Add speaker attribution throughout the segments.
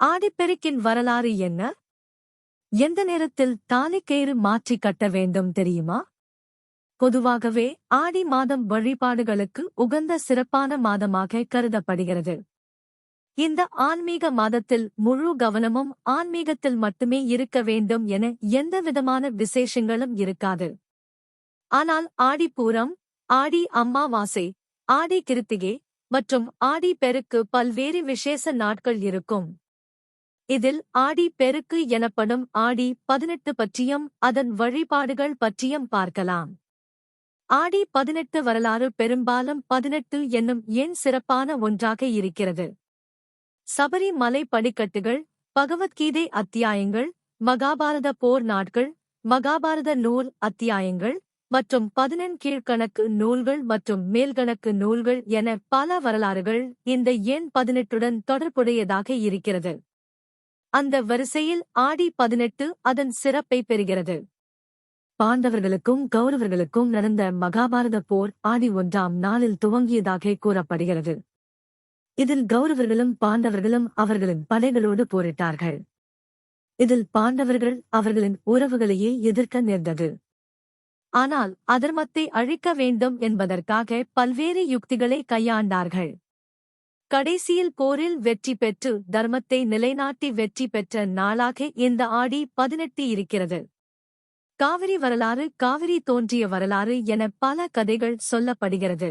Speaker 1: ஆடிப்பெருக்கின் வரலாறு என்ன? எந்த நேரத்தில் தாலிக்கயிறு மாற்றி கட்ட வேண்டும் தெரியுமா? பொதுவாகவே ஆடி மாதம் வழிபாடுகளுக்கு உகந்த சிறப்பான மாதமாக கருதப்படுகிறது. இந்த ஆன்மீக மாதத்தில் முழு கவனமும் ஆன்மீகத்தில் மட்டுமே இருக்க வேண்டும் என எந்தவிதமான விசேஷங்களும் இருக்காது. ஆனால் ஆடிப்பூரம் ஆடி அம்மாவாசை ஆடி கிருத்திகை மற்றும் ஆடி பெருக்கு பல்வேறு விசேஷ நாட்கள் இருக்கும். இதில் ஆடி பெருக்கு எனப்படும் ஆடி பதினெட்டு பற்றியும் அதன் வழிபாடுகள் பற்றியும் பார்க்கலாம். ஆடி பதினெட்டு வரலாறு பெரும்பாலும் பதினெட்டு என்னும் எண் சிறப்பான ஒன்றாக இருக்கிறது. சபரிமலை படிக்கட்டுகள் பகவத்கீதை அத்தியாயங்கள் மகாபாரத போர் நாட்கள் மகாபாரத நூல் அத்தியாயங்கள் மற்றும் பதினெண் கீழ்கணக்கு நூல்கள் மற்றும் மேல்கணக்கு நூல்கள் என பல வரலாறுகள் இந்த எண் பதினெட்டுடன் தொடர்புடையதாக இருக்கிறது. அந்த வரிசையில் ஆடி பதினெட்டு அதன் சிறப்பை பெறுகிறது. பாண்டவர்களுக்கும் கௌரவர்களுக்கும் நடந்த மகாபாரத போர் ஆடி ஒன்றாம் நாளில் துவங்கியதாக கூறப்படுகிறது. இதில் கௌரவர்களும் பாண்டவர்களும் அவர்களின் படைகளோடு போரிட்டார்கள். இதில் பாண்டவர்கள் அவர்களின் உறவுகளையே எதிர்க்க நேர்ந்தது. ஆனால் அதர்மத்தை அழிக்க வேண்டும் என்பதற்காக பல்வேறு யுக்திகளை கையாண்டார்கள். கடைசியில் போரில் வெற்றி பெற்று தர்மத்தை நிலைநாட்டி வெற்றி பெற்ற நாளாக இந்த ஆடி பதினெட்டு இருக்கிறது. காவிரி வரலாறு காவிரி தோன்றிய வரலாறு என பல கதைகள் சொல்லப்படுகிறது.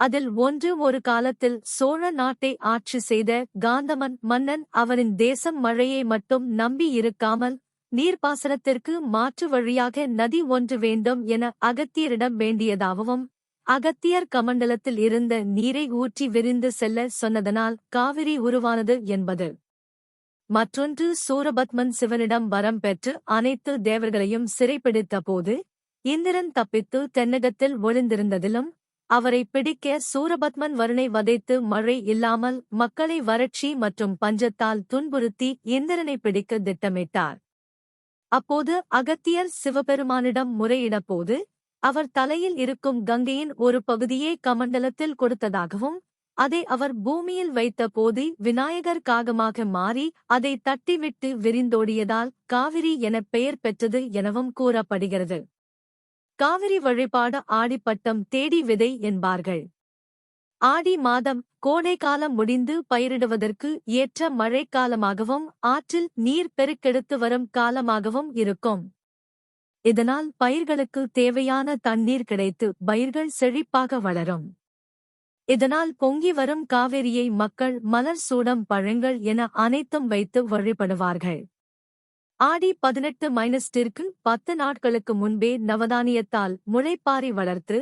Speaker 1: அதில் ஒன்று ஒரு காலத்தில் சோழ நாட்டை ஆட்சி செய்த காந்தமன் மன்னன் அவரின் தேசம் மழையை மட்டும் நம்பி இருக்காமல் நீர்ப்பாசனத்திற்கு மாற்று வழியாக நதி ஒன்று வேண்டும் என அகத்தியரிடம் வேண்டியதாகவும் அகத்தியர் கமண்டலத்தில் இருந்த நீரை ஊற்றி விரிந்து செல்ல சொன்னதனால் காவிரி உருவானது என்பது. மற்றொன்று சூரபத்மன் சிவனிடம் வரம் பெற்று அனைத்து தேவர்களையும் சிறைப்பிடித்த போது இந்திரன் தப்பித்து தென்னகத்தில் ஒளிந்திருந்ததிலும் அவரை பிடிக்க சூரபத்மன் வருணை வதைத்து மழை இல்லாமல் மக்களை வறட்சி மற்றும் பஞ்சத்தால் துன்புறுத்தி இந்திரனை பிடிக்க திட்டமிட்டார். அப்போது அகத்தியர் சிவபெருமானிடம் முறையிடப்போது அவர் தலையில் இருக்கும் கங்கையின் ஒரு பகுதியே கமண்டலத்தில் கொடுத்ததாகவும் அதை அவர் பூமியில் வைத்த போது விநாயகர் காகமாக மாறி அதை தட்டிவிட்டு விரிந்தோடியதால் காவிரி எனப் பெயர் பெற்றது எனவும் கூறப்படுகிறது. காவிரி வழிபாடு ஆடிப்பட்டம் தேடி விதை என்பார்கள். ஆடி மாதம் கோடைக்காலம் முடிந்து பயிரிடுவதற்கு ஏற்ற மழைக்காலமாகவும் ஆற்றில் நீர் பெருக்கெடுத்து வரும் காலமாகவும் இருக்கும். இதனால் பயிர்களுக்கு தேவையான தண்ணீர் கிடைத்து பயிர்கள் செழிப்பாக வளரும். இதனால் பொங்கி வரும் காவிரியை மக்கள் மலர் சூடம் பழங்கள் என அனைத்தும் வைத்து வழிபடுவார்கள். ஆடி பதினெட்டு மைனஸ்டிற்கு பத்து நாட்களுக்கு முன்பே நவதானியத்தால் முளைப்பாரி வளர்த்து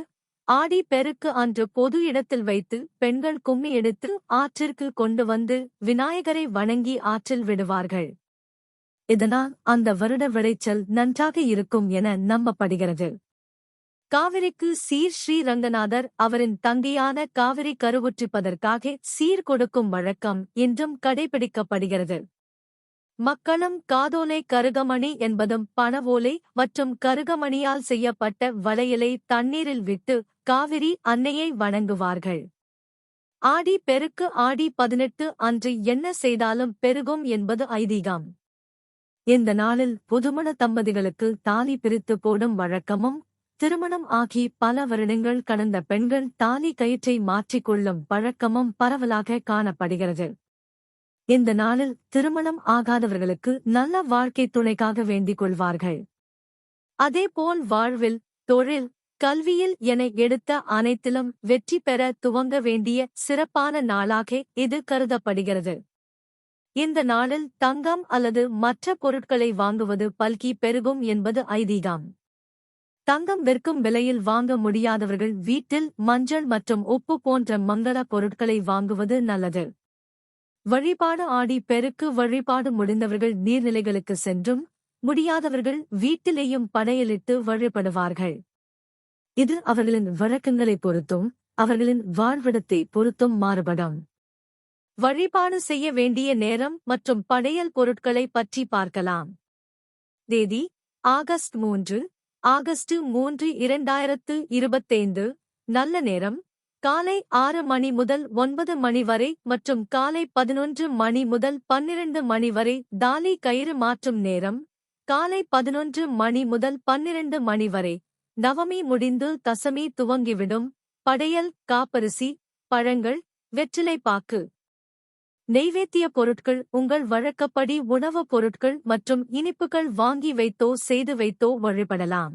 Speaker 1: ஆடி பெருக்கு அன்று பொது இடத்தில் வைத்து பெண்கள் கும்மி எடுத்து ஆற்றிற்கு கொண்டு வந்து விநாயகரை வணங்கி ஆற்றில் விடுவார்கள். இதனால் அந்த வருட விளைச்சல் நன்றாக இருக்கும் என நம்பப்படுகிறது. காவிரிக்கு சீர் ஸ்ரீரங்கநாதர் அவரின் தங்கையான காவிரி கருவுற்றிப்பதற்காக சீர் கொடுக்கும் வழக்கம் இன்றும் கடைபிடிக்கப்படுகிறது. மக்களும் காதோலை கருகமணி என்பதும் பணவோலை மற்றும் கருகமணியால் செய்யப்பட்ட வளையலை தண்ணீரில் விட்டு காவிரி அன்னையை வணங்குவார்கள். ஆடி பெருக்கு ஆடி பதினெட்டு அன்று என்ன செய்தாலும் பெருகும் என்பது ஐதீகம். இந்த நாளில் புதுமண தம்பதிகளுக்கு தாலி பிரித்து போடும் வழக்கமும் திருமணம் ஆகி பல வருடங்கள் கடந்த பெண்கள் தாலி கயிற்றை மாற்றிக்கொள்ளும் பழக்கமும் பரவலாக காணப்படுகிறது. இந்த நாளில் திருமணம் ஆகாதவர்களுக்கு நல்ல வாழ்க்கை துணைக்காக வேண்டிக் கொள்வார்கள். அதேபோல் வாழ்வில் தொழில் கல்வியில் என எடுத்த அனைத்திலும் வெற்றி பெற துவங்க வேண்டிய சிறப்பான நாளாக இது கருதப்படுகிறது. இந்த நாளில் தங்கம் அல்லது மற்ற பொருட்களை வாங்குவது பல்கி பெருகும் என்பது ஐதீகம். தங்கம் விற்கும் விலையில் வாங்க முடியாதவர்கள் வீட்டில் மஞ்சள் மற்றும் உப்பு போன்ற மங்கள பொருட்களை வாங்குவது நல்லது. வழிபாடு ஆடி பெருக்கு வழிபாடு முடிந்தவர்கள் நீர்நிலைகளுக்கு சென்றும் முடியாதவர்கள் வீட்டிலேயும் படையலிட்டு வழிபடுவார்கள். இது அவர்களின் வழக்கங்களை பொறுத்தும் அவர்களின் வாழ்விடத்தை பொறுத்தும் மாறுபடும். வழிபாடு செய்ய வேண்டிய நேரம் மற்றும் படையல் பொருட்களை பற்றி பார்க்கலாம். தேதி ஆகஸ்ட் மூன்று ஆகஸ்ட் மூன்று இரண்டாயிரத்து இருபத்தைந்து. நல்ல நேரம் காலை ஆறு மணி முதல் ஒன்பது மணி வரை மற்றும் காலை பதினொன்று மணி முதல் பன்னிரண்டு மணி வரை தாலி கயிறு மாற்றும் நேரம் காலை பதினொன்று மணி முதல் பன்னிரண்டு மணி வரை. நவமி முடிந்து தசமி துவங்கிவிடும். படையல் காப்பரிசி பழங்கள் வெற்றிலைப்பாக்கு நெய்வேத்திய பொருட்கள் உங்கள் வழக்கப்படி உணவுப் பொருட்கள் மற்றும் இனிப்புகள் வாங்கி வைத்தோ செய்து வைத்தோ வழிபடலாம்.